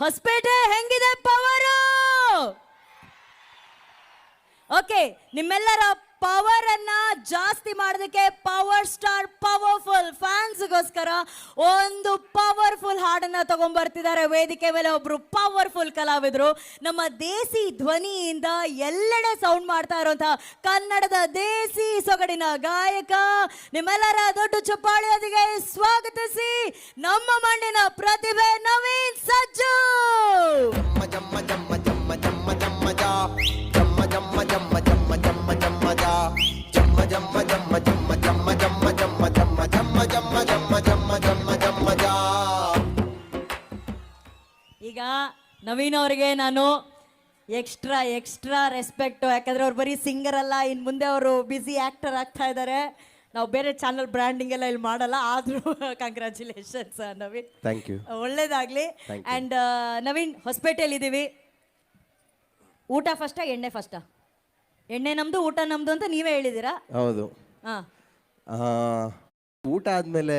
ಹೊಸಪೇಟೆ ಹೆಂಗಿದೆ power? Okay ನಿಮ್ಮೆಲ್ಲರ power ಅನ್ನ ಜಾಸ್ತಿ ಮಾಡೋದಕ್ಕೆ ಪವರ್ ಸ್ಟಾರ್ ಪವರ್ಫುಲ್ ಫ್ಯಾನ್ಸ್ಗೋಸ್ಕರ ಒಂದು ಪವರ್ಫುಲ್ ಹಾಡನ್ನ ತಗೊಂಡ್ಬರ್ತಿದ್ದಾರೆ ವೇದಿಕೆ ಮೇಲೆ ಒಬ್ರು ಪವರ್ಫುಲ್ ಕಲಾವಿದರು. ನಮ್ಮ ದೇಸಿ ಧ್ವನಿಯಿಂದ ಎಲ್ಲೆಡೆ ಸೌಂಡ್ ಮಾಡ್ತಾ ಇರುವಂತಹ ಕನ್ನಡದ ದೇಸಿ ಸೊಗಡಿನ ಗಾಯಕ ನಿಮ್ಮೆಲ್ಲರ ದೊಡ್ಡ ಚಪ್ಪಾಳಿಯೊಂದಿಗೆ ಸ್ವಾಗತಿಸಿ ನಮ್ಮ ಮಣ್ಣಿನ ಪ್ರತಿಭೆ ನವೀನ್ ಸಜ್ಜು. ಜಮ್ಮ ಜಮ್ಮ ಜಮ್ಮ ಜಮ್ಮ ಜಮ್ಮ ಜಮ್ಮ ಜಮ್ಮ ಜಮ್ಮ ಜಮ್ಮ ಜಮ್ಮ ಜಮ್ಮ ಜಮ್ಮ ಜಮ್ಮ ಜಮ್ಮ ಜಮ್ಮ ಜಮ್ಮ ಜಮ್ಮ ಜಮ್ಮ ಜಮ್ಮ ಜಮ್ಮ ಜಮ್ಮ ಜಾ ಈಗ ನವೀನ್ ಅವರಿಗೆ ನಾನು ಎಕ್ಸ್ಟ್ರಾ ಎಕ್ಸ್ಟ್ರಾ ರೆಸ್ಪೆಕ್ಟ್ ಯಾಕಂದ್ರೆ ಅವ್ರು ಬರೀ ಸಿಂಗರ್ ಅಲ್ಲ ಇನ್ನು ಮುಂದೆ ಅವರು ಬ್ಯುಸಿ ಆಕ್ಟರ್ ಆಗ್ತಾ ಇದ್ದಾರೆ ನಾವು ಬೇರೆ ಚಾನಲ್ ಬ್ರ್ಯಾಂಡಿಂಗ್ ಎಲ್ಲ ಇಲ್ಲಿ ಮಾಡಲ್ಲ ಆದರೂ ಕಂಗ್ರ್ಯಾಚುಲೇಷನ್ಸ್ ನವೀನ್ ಥ್ಯಾಂಕ್ ಯು ಒಳ್ಳೇದಾಗಲಿ ಆ್ಯಂಡ್ ನವೀನ್ ಹೊಸಪೇಟೆಯಲ್ಲಿ ಇದ್ದೀವಿ ಊಟ ಫಸ್ಟಾ ಎಣ್ಣೆ ಫಸ್ಟಾ ಎಣ್ಣೆ ನಮ್ದು ಊಟ ನಮ್ದು ಅಂತ ನೀವೇ ಹೇಳಿದ್ದೀರಾ? ಹೌದು. ಹಾ. ಆ, ಊಟ ಆದ್ಮೇಲೆ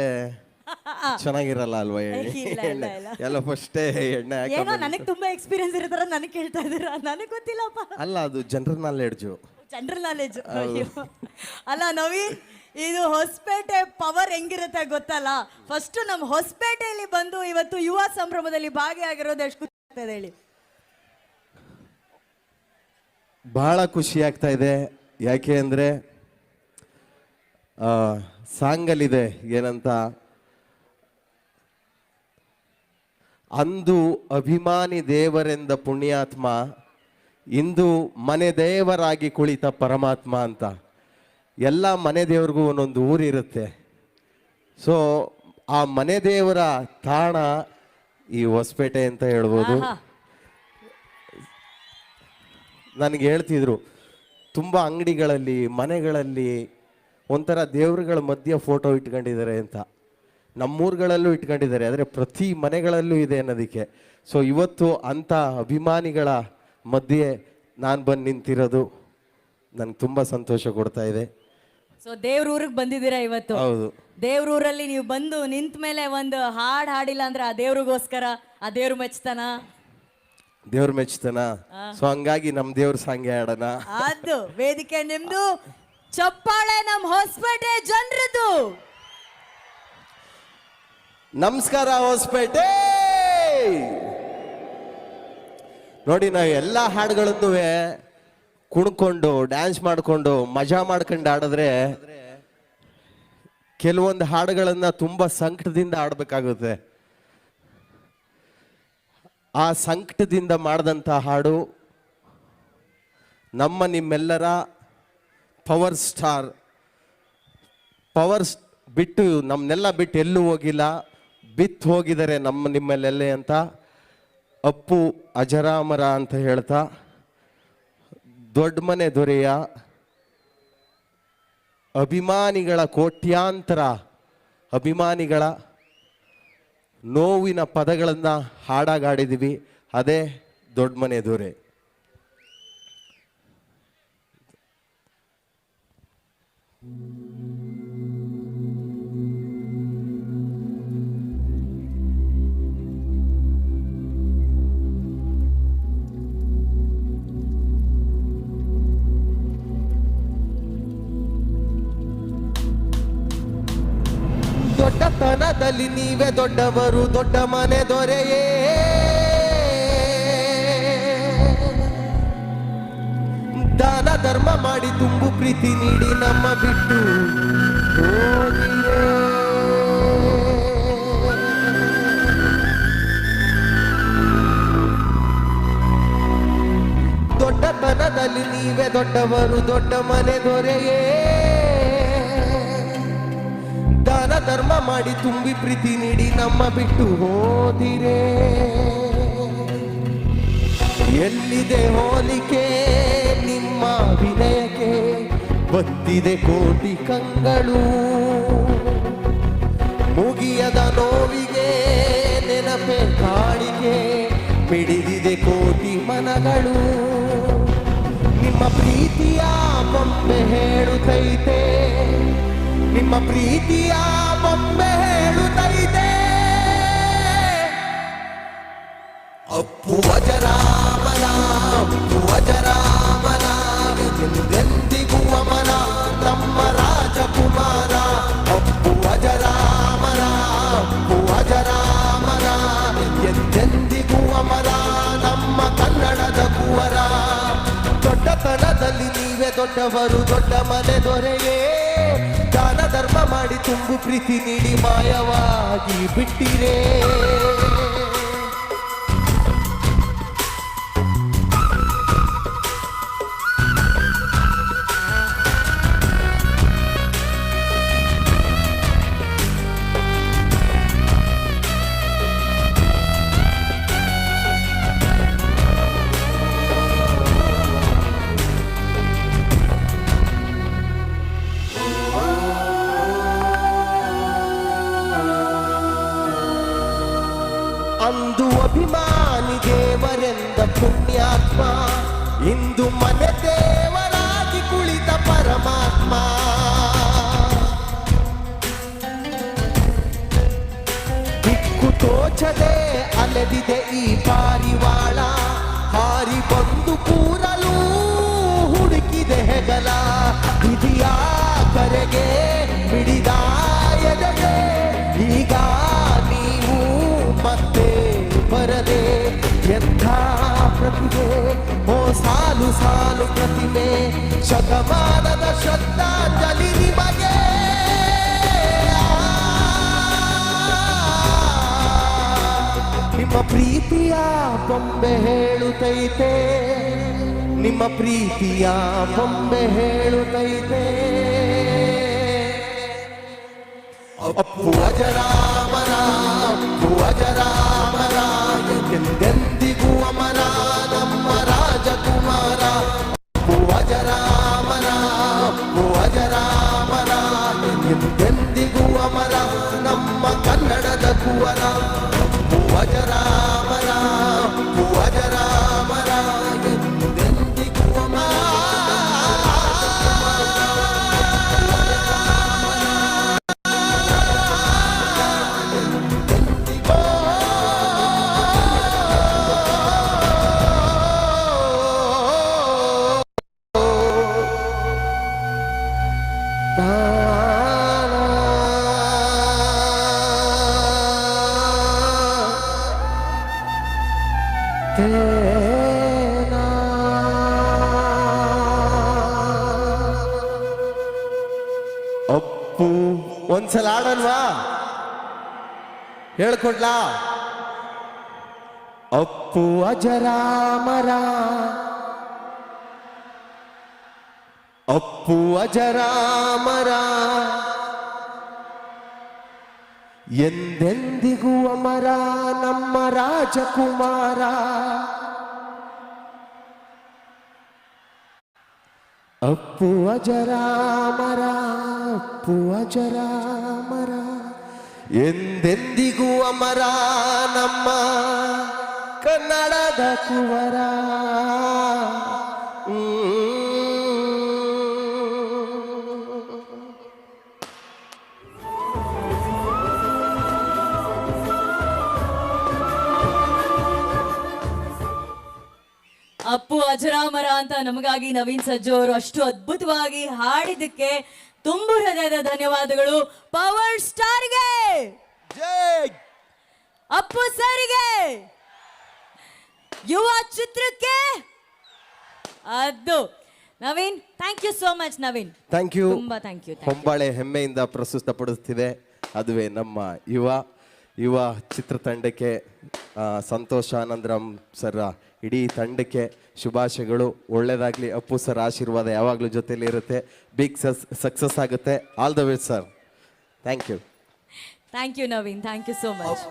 ಚೆನ್ನಾಗಿರಲ್ಲ ಅಲ್ವಾ ಎಣ್ಣೆ? ಇಲ್ಲ, ಇಲ್ಲ, ಇಲ್ಲ. ಎಲ್ಲ ಫಸ್ಟೇ ಎಣ್ಣೆ ಏನೋ ನನಗೆ ತುಂಬಾ ಎಕ್ಸ್ಪೀರಿಯನ್ಸ್ ಇರ್ತಾರ ನನಗೆ ಹೇಳ್ತಾ ಇದ್ದೀರಾ? ನನಗೆ ಗೊತ್ತಿಲ್ಲಪ್ಪ. ಅಲ್ಲ ಅದು ಜನರಲ್ ನಾಲೆಡ್ಜ್ ಜನರಲ್ ನಾಲೆಡ್ಜ್ ಅಲ್ಲ ನವೀನ್ ಇದು ಹೊಸಪೇಟೆ ಪವರ್ ಹೆಂಗಿರುತ್ತೆ ಗೊತ್ತಲ್ಲ? ಫಸ್ಟ್ ನಮ್ಮ ಹೊಸಪೇಟೆಯಲ್ಲಿ ಬಂದು ಇವತ್ತು ಯುವ ಸಂಭ್ರಮದಲ್ಲಿ ಭಾಗಿಯಾಗಿರೋದು ಎಷ್ಟು ಖುಷಿ ಆಗ್ತದೆ ಹೇಳಿ. ಬಹಳ ಖುಷಿ ಆಗ್ತಾ ಇದೆ. ಯಾಕೆ ಅಂದರೆ ಸಾಂಗಲ್ಲಿದೆ ಏನಂತ? ಅಂದು ಅಭಿಮಾನಿ ದೇವರೆಂದ ಪುಣ್ಯಾತ್ಮ, ಇಂದು ಮನೆ ದೇವರಾಗಿ ಕುಳಿತ ಪರಮಾತ್ಮ ಅಂತ. ಎಲ್ಲ ಮನೆ ದೇವ್ರಿಗೂ ಒಂದೊಂದು ಊರಿರುತ್ತೆ ಸೊ ಆ ಮನೆ ದೇವರ ತಾಣ ಈ ಹೊಸಪೇಟೆ ಅಂತ ಹೇಳ್ಬೋದು. ನನಗೆ ಹೇಳ್ತಿದ್ರು ತುಂಬ ಅಂಗಡಿಗಳಲ್ಲಿ ಮನೆಗಳಲ್ಲಿ ಒಂಥರ ದೇವ್ರುಗಳ ಮಧ್ಯೆ ಫೋಟೋ ಇಟ್ಕೊಂಡಿದ್ದಾರೆ ಅಂತ. ನಮ್ಮೂರುಗಳಲ್ಲೂ ಇಟ್ಕೊಂಡಿದ್ದಾರೆ ಆದರೆ ಪ್ರತಿ ಮನೆಗಳಲ್ಲೂ ಇದೆ ಅನ್ನೋದಕ್ಕೆ. ಸೊ ಇವತ್ತು ಅಂಥ ಅಭಿಮಾನಿಗಳ ಮಧ್ಯೆ ನಾನು ಬಂದು ನಿಂತಿರೋದು ನನಗೆ ತುಂಬ ಸಂತೋಷ ಕೊಡ್ತಾ ಇದೆ. ಸೊ ದೇವ್ರೂರಿಗೆ ಬಂದಿದ್ದೀರಾ ಇವತ್ತು? ಹೌದು. ದೇವ್ರೂರಲ್ಲಿ ನೀವು ಬಂದು ನಿಂತ ಮೇಲೆ ಒಂದು ಹಾಡು ಹಾಡಿಲ್ಲ ಅಂದ್ರೆ ಆ ದೇವ್ರಿಗೋಸ್ಕರ ಆ ದೇವ್ರು ಮೆಚ್ತಾನ? ದೇವ್ರ ಮೆಚ್ತನ ಸೊ ಹಂಗಾಗಿ ನಮ್ ದೇವ್ರ ಸಾಂಗೆ ಆಡೋಣ ಅದು ವೇದಿಕೆ ನಿಮ್ದು. ಚಪ್ಪಾಳೆ ನಮ್ ಹೊಸಪೇಟೆ ಜನರದು. ನಮಸ್ಕಾರ ಹೊಸಪೇಟೆ. ನೋಡಿ ನಾವು ಎಲ್ಲ ಹಾಡುಗಳದ್ದು ಕುಣ್ಕೊಂಡು ಡ್ಯಾನ್ಸ್ ಮಾಡ್ಕೊಂಡು ಮಜಾ ಮಾಡ್ಕೊಂಡು ಆಡಿದ್ರೆ ಕೆಲವೊಂದು ಹಾಡುಗಳನ್ನ ತುಂಬಾ ಸಂಕಟದಿಂದ ಆಡಬೇಕಾಗುತ್ತೆ ಆ ಸಂಕಟದಿಂದ ಮಾಡಿದಂಥ ಹಾಡು ನಮ್ಮ ನಿಮ್ಮೆಲ್ಲರ ಪವರ್ ಸ್ಟಾರ್, ಪವರ್ ಬಿಟ್ಟು ನಮ್ಮನ್ನೆಲ್ಲ ಬಿಟ್ಟು ಎಲ್ಲೂ ಹೋಗಿಲ್ಲ, ಬಿತ್ತು ಹೋಗಿದ್ದಾರೆ ನಮ್ಮ ನಿಮ್ಮಲ್ಲೆಲ್ಲೇ ಅಂತ ಅಪ್ಪು ಅಜರಾಮರ ಅಂತ ಹೇಳ್ತಾ ದೊಡ್ಡ ಮನೆ ದೊರೆಯ ಅಭಿಮಾನಿಗಳ ಕೋಟ್ಯಾಂತರ ಅಭಿಮಾನಿಗಳ ನೋವಿನ ಪದಗಳನ್ನು ಹಾಡಾಗಾಡಿದ್ದೀವಿ ಅದೇ ದೊಡ್ಡ ಮನೆ ದೊರೆ ದೊಡ್ಡತನದಲ್ಲಿ ನೀವೇ ದೊಡ್ಡವರು, ದೊಡ್ಡ ಮನೆ ದೊರೆಯೇ ದಾನ, ಧರ್ಮ ಮಾಡಿ ತುಂಬು ಪ್ರೀತಿ ನೀಡಿ ನಮ್ಮ ಬಿಟ್ಟು. ದೊಡ್ಡತನದಲ್ಲಿ ನೀವೇ ದೊಡ್ಡವರು, ದೊಡ್ಡ ಮನೆ ದೊರೆಯೇ ಧರ್ಮ ಮಾಡಿ ತುಂಬಿ ಪ್ರೀತಿ ನೀಡಿ ನಮ್ಮ ಬಿಟ್ಟು ಹೋದಿರೇ. ಎಲ್ಲಿದೆ ಹೋಲಿಕೆ? ನಿಮ್ಮ ವಿನಯಕ್ಕೆ ಬತ್ತಿದೆ ಕೋಟಿ ಕಂಗಳು. ಮುಗಿಯದ ನೋವಿಗೆ ನೆನಪೆ ಕಾಡಿಗೆ ಮಿಡಿದಿದೆ ಕೋಟಿ ಮನಗಳು. ನಿಮ್ಮ ಪ್ರೀತಿಯ ಬೊಂಬೆ ಹೇಳುತ್ತೈತೆ. ನಿಮ್ಮ ಪ್ರೀತಿಯ ಬೊಂಬೆ ಹೇಳುತ್ತೈತೆ ಅಪ್ಪು ಅಜರಾಮರ ಅಪ್ಪು ಅಜರಾಮರ ಎಂದೆಂದಿಗೂ ಅಮರ ನಮ್ಮ ರಾಜಕುಮಾರ ಅಪ್ಪು ಅಜರಾಮರ ಅಪ್ಪು ಅಜರಾಮರ ಎಂದೆಂದಿಗೂ ಅಮರ ನಮ್ಮ ಕನ್ನಡದ ಕುವರ ದೊಡ್ಡತನದಲ್ಲಿ ನೀವೇ ದೊಡ್ಡವರು ದೊಡ್ಡ ಮನೆ ದೊರೆಯೇ ದಾನ ಧರ್ಮ ಮಾಡಿ ತುಂಬು ಪ್ರೀತಿ ನೀಡಿ ಮಾಯವಾಗಿ ಬಿಟ್ಟಿರೇ? ಅಂದು ಅಭಿಮಾನಿ ದೇವರೆಂದ ಪುಣ್ಯಾತ್ಮ, ಇಂದು ಮನೆ ದೇವರಾಗಿ ಕುಳಿತ ಪರಮಾತ್ಮ. ದಿಕ್ಕು ತೋಚದೆ ಅಲೆದಿದೆ ಈ ಪಾರಿವಾಳ, ಹಾರಿ ಬಂದು ಕೂರಲು ಹುಡುಕಿದೆ ಹೆಗಲ. ವಿಧಿಯ ಕರೆಗೆ ಬಿಡಿದ ಸಾಲು ಸಾಲು ಪ್ರತಿಮೆ, ಶತಮಾನದ ಶ್ರದ್ಧಾಂಜಲಿ ನಿಮಗೆ. ನಿಮ್ಮ ಪ್ರೀತಿಯ ಬೊಂಬೆ ಹೇಳುತ್ತೈತೆ. ನಿಮ್ಮ ಪ್ರೀತಿಯ ಬೊಂಬೆ ಹೇಳುತ್ತೈತೆ. ಅಪ್ಪು ಅಜರಾಮರ ಅಪ್ಪು ಅಜರಾಮರ ಎಂದೆಂದಿಗೂ ಅಮರ ನಮ್ಮ ಕನ್ನಡದ ಕುವರ. ಅಪ್ಪು ಅಪ್ಪು ಒಂದ್ಸಲ ಆಡಲ್ವಾ? ಹೇಳ್ಕೊಡ್ಲಾ? ಅಪ್ಪು ಅಜರಾಮರ. ಅಪ್ಪು ಅಜರಾಮರ. ಎಂದೆಂದಿಗೂ ಅಮರ ನಮ್ಮ ರಾಜಕುಮಾರ. ಅಪ್ಪು ಅಜರಾಮರ ಅಪ್ಪು ಅಜರಾಮರ ಎಂದೆಂದಿಗೂ ಅಮರ ನಮ್ಮ ಕನ್ನಡದ ಕುವರ. ಅಜರಾಮರ ಅಂತ ನಮಗಾಗಿ ನವೀನ್ ಸಜ್ಜು ಅವರು ಅಷ್ಟು ಅದ್ಭುತವಾಗಿ ಹಾಡಿದ್ದಕ್ಕೆ ತುಂಬು ಹೃದಯದ ಧನ್ಯವಾದಗಳು. ಪವರ್ ಸ್ಟಾರ್ಗೆ! ಜೈ! ಅಪ್ಪು ಸರ್ಗೆ! ಯುವ ಚಿತ್ರಕ್ಕೆ ಅದು. Naveen thank you so much Naveen. Thank you ತುಂಬಾ ಥ್ಯಾಂಕ್ ಯು ಹೊಂಬಾಳೆ ಹೆಮ್ಮೆಯಿಂದ ಪ್ರಸ್ತುತಪಡಿಸುತ್ತಿದೆ ಅದುವೇ ನಮ್ಮ ಯುವ ಯುವ ಚಿತ್ರತಂಡಕ್ಕೆ ಸಂತೋಷ ಸಂತೋಷ್ ಆನಂದರಾಮ್ ಸರ್ ಇಡೀ ತಂಡಕ್ಕೆ ಶುಭಾಶಯಗಳು. ಒಳ್ಳೆಯದಾಗಲಿ ಅಪ್ಪು ಸರ್ ಆಶೀರ್ವಾದ ಯಾವಾಗಲೂ ಜೊತೆಯಲ್ಲಿ ಇರುತ್ತೆ. ಬಿಗ್ ಸಸ್ ಸಕ್ಸಸ್ ಆಗುತ್ತೆ. All the way sir thank you thank you Naveen thank you so much